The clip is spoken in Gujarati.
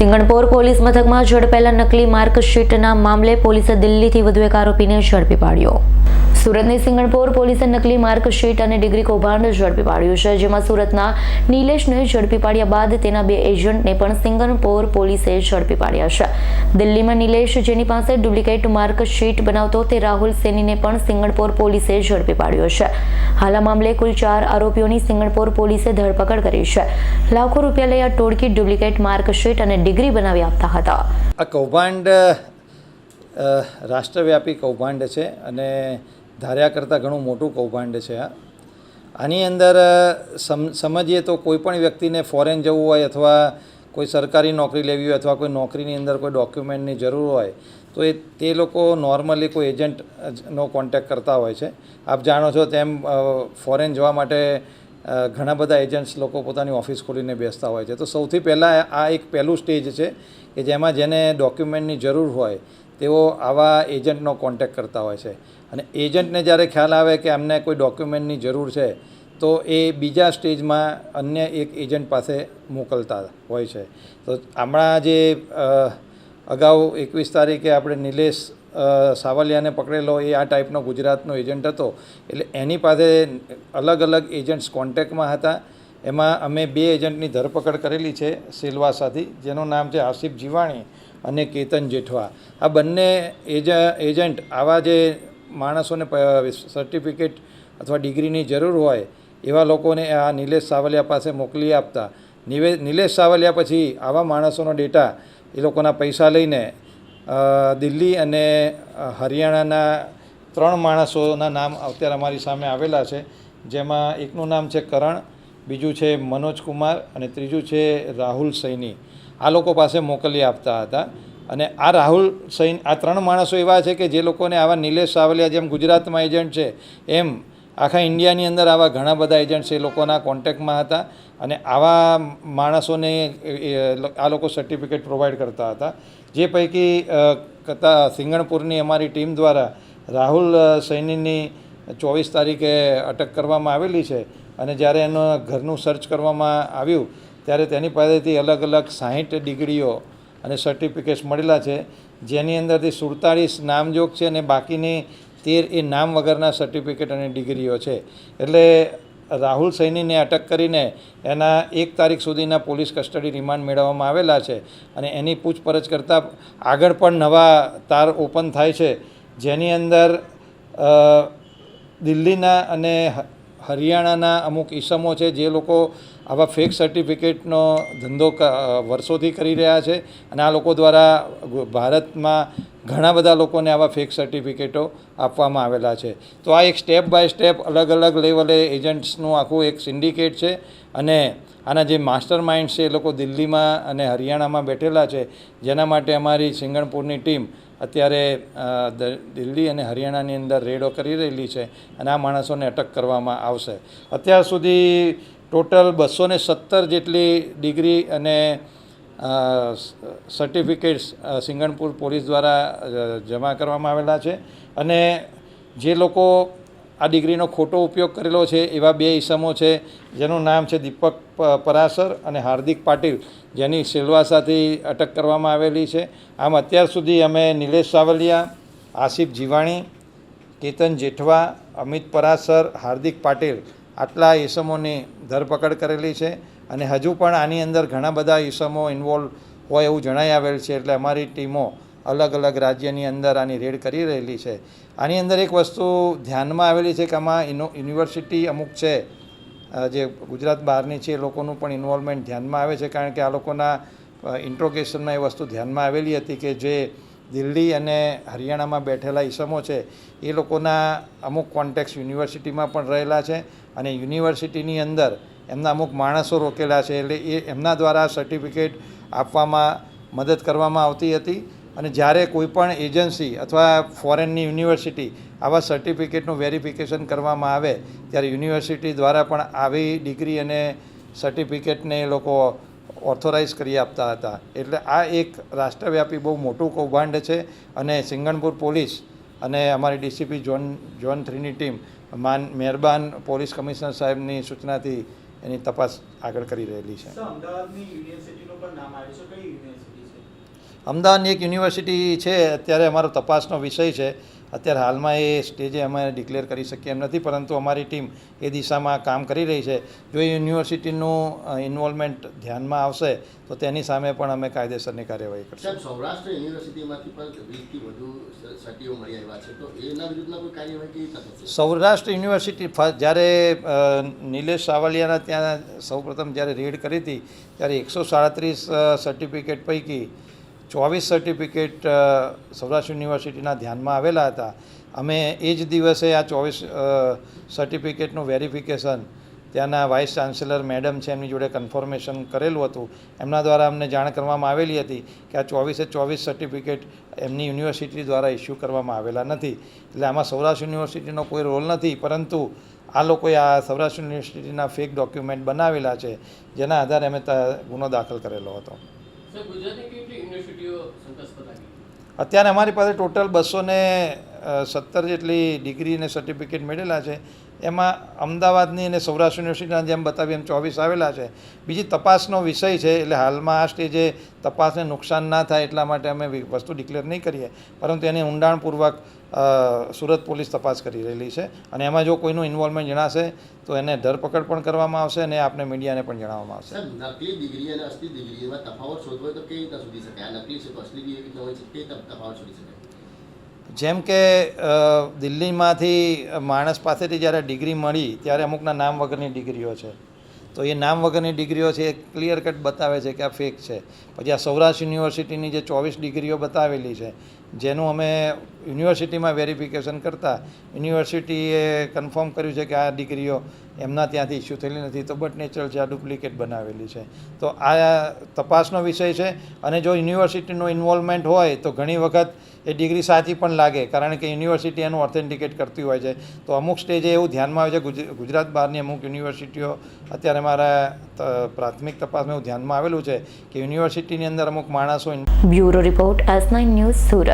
સિંગણપોર પોલીસ મથકમાં ઝડપાયેલા નકલી માર્કશીટના મામલે પોલીસે દિલ્હીથી વધુ એક આરોપીને ઝડપી પાડ્યો. સુરતની સિંગણપોર પોલીસે નકલી માર્કશીટ અને ડિગ્રી કૌભાંડ ઝડપી પાડ્યું છે, જેમાં સુરતના નિલેશને ઝડપી પાડ્યા બાદ તેના બે એજન્ટને પણ સિંગણપોર પોલીસે ઝડપી પાડ્યા છે. દિલ્હીમાં નિલેશ જેની પાસે ડુપ્લિકેટ માર્કશીટ બનાવતો તે રાહુલ સેનીને પણ સિંગણપોર પોલીસે ઝડપી પાડ્યો છે. હાલ આ મામલે કુલ ચાર આરોપીઓની સિંગણપોર પોલીસે ધરપકડ કરી છે. લાખો રૂપિયા લઈ આ ટોળકી ડુપ્લિકેટ માર્કશીટ અને ડિગ્રી બનાવી આપતા હતા. આ કૌભાંડ રાષ્ટ્રવ્યાપી કૌભાંડ છે અને ધાર્યા કરતાં ઘણું મોટું કૌભાંડ છે આ. આની અંદર સમ, સમજીએ તો કોઈ પણ વ્યક્તિને ફોરેન જવું હોય અથવા કોઈ સરકારી નોકરી લેવી હોય અથવા કોઈ નોકરીની અંદર કોઈ ડોક્યુમેન્ટની જરૂર હોય, તો એ, તે લોકો નોર્મલી કોઈ એજન્ટનો કોન્ટેક્ટ કરતા હોય છે. આપ જાણો છો તેમ ફોરેન જવા માટે ઘણા બધા એજન્ટ્સ લોકો પોતાની ઓફિસ ખોલીને બેસતા હોય છે. તો સૌથી પહેલાં આ એક પહેલું સ્ટેજ છે કે જેમાં જેને ડોક્યુમેન્ટની જરૂર હોય તેઓ આવા એજન્ટનો કોન્ટેક્ટ કરતા હોય છે. અને એજન્ટને જ્યારે ખ્યાલ આવે કે અમને કોઈ ડોક્યુમેન્ટની જરૂર છે, તો એ બીજા સ્ટેજમાં અન્ય એક એજન્ટ પાસે મોકલતા હોય છે. તો હમણાં જે અગાઉ એકવીસ તારીખે આપણે નિલેશ સાવલિયાને પકડેલો એ આ ટાઈપનો ગુજરાતનો એજન્ટ હતો. એટલે એની પાસે અલગ અલગ એજન્ટ્સ કોન્ટેક્ટમાં હતા. એમાં અમે બે એજન્ટની ધરપકડ કરેલી છે સિલવાસાથી, જેનું નામ છે આસિફ જીવાણી અને કેતન જેઠવા. આ બંને એજ, એજન્ટ આવા જે માણસોને સર્ટિફિકેટ અથવા ડિગ્રીની જરૂર હોય, એવા લોકોને આ નિલેશ સાવલિયા પાસે મોકલી આપતા. નિવે, નિલેશ સાવલિયા પછી આવા માણસોનો ડેટા એ લોકોના પૈસા લઈને દિલ્હી અને હરિયાણાના ત્રણ માણસોના નામ અત્યારે અમારી સામે આવેલા છે. જેમાં એકનું નામ છે કરણ, બીજું છે મનોજ કુમાર અને ત્રીજું છે રાહુલ સૈની. આ લોકો પાસે મોકલી આપતા હતા. અને આ રાહુલ સૈન, આ ત્રણ માણસો એવા છે કે જે લોકોને આવા નિલેશ સાવલિયા જેમ ગુજરાતમાં એજન્ટ છે, એમ આખા ઇન્ડિયાની અંદર આવા ઘણા બધા એજન્ટ્સ એ લોકોના કોન્ટેક્ટમાં હતા અને આવા માણસોને આ લોકો સર્ટિફિકેટ પ્રોવાઈડ કરતા હતા. જે પૈકી કતા સિંગણપુરની અમારી ટીમ દ્વારા રાહુલ સૈનીની ચોવીસ તારીખે અટક કરવામાં આવેલી છે અને જ્યારે એનો ઘરનું સર્ચ કરવામાં આવ્યું, ત્યારે તેની પાસેથી અલગ અલગ સાહીઠ ડિગ્રીઓ અને સર્ટિફિકેટ્સ મળેલા છે. જેની અંદરથી સુડતાળીસ નામજોગ છે અને બાકીની તેર એ નામ વગરના સર્ટિફિકેટ અને ડિગ્રીઓ છે. એટલે રાહુલ સૈનીને અટક કરીને એના એક તારીખ સુધીના પોલીસ કસ્ટડી રિમાન્ડ મેળવવામાં આવેલા છે અને એની પૂછપરછ કરતાં આગળ પણ નવા તાર ઓપન થાય છે. જેની અંદર દિલ્હીના અને હરિયાણાના અમુક ઈસમો છે જે લોકો આવા ફેક સર્ટિફિકેટનો ધંધો વર્ષોથી કરી રહ્યા છે અને આ લોકો દ્વારા ભારતમાં ઘણા બધા લોકોને આવા ફેક સર્ટિફિકેટો આપવામાં આવેલા છે. તો આ એક સ્ટેપ બાય સ્ટેપ અલગ અલગ લેવલે એજન્ટ્સનું આખું એક સિન્ડિકેટ છે અને આના જે માસ્ટર માઇન્ડ છે એ લોકો દિલ્હીમાં અને હરિયાણામાં બેઠેલા છે. જેના માટે અમારી સિંગણપુરની ટીમ અત્યારે દિલ્હી અને હરિયાણાની અંદર રેડો કરી રહેલી છે અને આ માણસોને અટક કરવામાં આવશે. અત્યાર સુધી ટોટલ બસો ને સત્તર જેટલી ડિગ્રી અને સર્ટિફિકેટ્સ સિંગણપુર પોલીસ દ્વારા જમા કરવામાં આવેલા છે. અને જે લોકો આ ડિગ્રીનો ખોટો ઉપયોગ કરેલો છે, એવા બે ઈસમો છે, જેનું નામ છે દીપક પરાસર અને હાર્દિક પાટીલ, જેની સિલવાસાથી અટક કરવામાં આવેલી છે. આમ અત્યાર સુધી અમે નિલેશ સાવલિયા, આસિફ જીવાણી, કેતન જેઠવા, અમિત પરાસર, હાર્દિક પાટીલ આટલા ઈસમોની ધરપકડ કરેલી છે અને હજુ પણ આની અંદર ઘણા બધા ઈસમો ઇન્વોલ્વ હોય એવું જણાઈ આવેલ છે એટલે અમારી ટીમો અલગ અલગ રાજ્યની અંદર આની રેડ કરી રહેલી છે. આની અંદર એક વસ્તુ ધ્યાનમાં આવેલી છે કે આમાં યુનો યુનિવર્સિટી અમુક છે જે ગુજરાત બહારની છે એ લોકોનું પણ ઇન્વોલ્વમેન્ટ ધ્યાનમાં આવે છે કારણ કે આ લોકોના ઇન્ટ્રોગેશનમાં એ વસ્તુ ધ્યાનમાં આવેલી હતી કે જે દિલ્હી અને હરિયાણામાં બેઠેલા ઈસમો છે, એ લોકોના અમુક કોન્ટેક્ટ યુનિવર્સિટીમાં પણ રહેલા છે અને યુનિવર્સિટીની અંદર એમના અમુક માણસો રોકેલા છે, એટલે એ એમના દ્વારા સર્ટિફિકેટ આપવામાં મદદ કરવામાં આવતી હતી. અને જ્યારે કોઈપણ એજન્સી અથવા ફોરેનની યુનિવર્સિટી આવા સર્ટિફિકેટનું વેરિફિકેશન કરવામાં આવે, ત્યારે યુનિવર્સિટી દ્વારા પણ આવી ડિગ્રી અને સર્ટિફિકેટને એ લોકો ઓથોરાઇઝ કરી આપતા હતા. એટલે આ એક રાષ્ટ્રવ્યાપી બહુ મોટું કૌભાંડ છે અને સિંગણપુર પોલીસ અને અમારી ડીસીપી ઝોન ઝોન થ્રીની ટીમ માન મહેરબાન પોલીસ કમિશનર સાહેબની સૂચનાથી એની તપાસ આગળ કરી રહેલી છે? અમદાવાદની એક યુનિવર્સિટી છે અત્યારે અમારો તપાસનો વિષય છે. અત્યારે હાલમાં એ સ્ટેજે અમે ડિક્લેર કરી શકીએ એમ નથી પરંતુ અમારી ટીમ એ દિશામાં કામ કરી રહી છે. જો એ યુનિવર્સિટીનું ઇન્વોલ્વમેન્ટ ધ્યાનમાં આવશે તો તેની સામે પણ અમે કાયદેસરની કાર્યવાહી કરશું. સૌરાષ્ટ્ર યુનિવર્સિટીમાંથી પણ વીસથી વધુ સટીઓ મળી આવ્યા છે તો એના વિરુદ્ધમાં કોઈ કાર્યવાહી સૌરાષ્ટ્ર યુનિવર્સિટી જ્યારે નિલેશ સાવલિયાના ત્યાં સૌપ્રથમ જ્યારે રેડ કરી હતી ત્યારે એકસો સાડત્રીસ સર્ટિફિકેટ પૈકી ચોવીસ સર્ટિફિકેટ સૌરાષ્ટ્ર યુનિવર્સિટીના ધ્યાનમાં આવેલા હતા. અમે એ જ દિવસે આ ચોવીસ સર્ટિફિકેટનું વેરિફિકેશન ત્યાંના વાઇસ ચાન્સેલર મેડમ છે, એમની જોડે કન્ફર્મેશન કરેલું હતું. એમના દ્વારા અમને જાણ કરવામાં આવેલી હતી કે આ ચોવીસે ચોવીસ સર્ટિફિકેટ એમની યુનિવર્સિટી દ્વારા ઇસ્યુ કરવામાં આવેલા નથી. એટલે આમાં સૌરાષ્ટ્ર યુનિવર્સિટીનો કોઈ રોલ નથી, પરંતુ આ લોકોએ આ સૌરાષ્ટ્ર યુનિવર્સિટીના ફેક ડોક્યુમેન્ટ બનાવેલા છે, જેના આધારે અમે ગુનો દાખલ કરેલો હતો. અત્યારે અમારી પાસે ટોટલ બસો ને સત્તર જેટલી ડિગ્રી અને સર્ટિફિકેટ મેળેલા છે. એમાં અમદાવાદની અને સૌરાષ્ટ્ર યુનિવર્સિટીના જેમ બતાવી એમ ચોવીસ આવેલા છે. બીજી તપાસનો વિષય છે, એટલે હાલમાં આ સ્ટેજે તપાસને નુકસાન ના થાય એટલા માટે અમે વસ્તુ ડિક્લેર નહીં કરીએ. પરંતુ એની ઊંડાણપૂર્વક સુરત પોલીસ તપાસ કરી રહેલી છે. અને એમાં જો કોઈનું ઇન્વોલ્વમેન્ટ જણાશે, તો એને ધરપકડ પણ કરવામાં આવશે અને આપને મીડિયાને પણ જણાવવામાં આવશે. નકલી ડિગ્રી અને અસલી ડિગ્રીમાં તફાવત શોધવો તો કેવી રીતે શોધી શકાય? નકલી છે તો અસલી એવી હોય છે, કેવી તફાવત શોધી શકાય? જેમ કે દિલ્હીમાંથી માણસ પાસેથી જ્યારે ડિગ્રી મળી, ત્યારે અમુકના નામ વગરની ડિગ્રીઓ છે. તો એ નામ વગરની ડિગ્રીઓ છે એ ક્લિયર કટ બતાવે છે કે આ ફેક છે. પછી આ સૌરાષ્ટ્ર યુનિવર્સિટીની જે ચોવીસ ડિગ્રીઓ બતાવેલી છે જેનું અમે યુનિવર્સિટીમાં વેરિફિકેશન કરતાં, યુનિવર્સિટીએ કન્ફર્મ કર્યું છે કે આ ડિગ્રીઓ એમના ત્યાંથી ઇસ્યુ થયેલી નથી. તો બટ નેચરલ છે, આ ડુપ્લિકેટ બનાવેલી છે. તો આ તપાસનો વિષય છે. અને જો યુનિવર્સિટીનું ઇન્વોલ્વમેન્ટ હોય, તો ઘણી વખત એ ડિગ્રી સાચી પણ લાગે. કારણ કે યુનિવર્સિટી એનું ઓથેન્ટિકેટ કરતી હોય છે. તો અમુક સ્ટેજે એવું ધ્યાનમાં આવે છે. ગુજ- ગુજરાત બહારની અમુક યુનિવર્સિટીઓ, અત્યારે મારા પ્રાથમિક તપાસમાં એવું ધ્યાનમાં આવેલું છે કે યુનિવર્સિટીની અંદર અમુક માણસો bureau report S news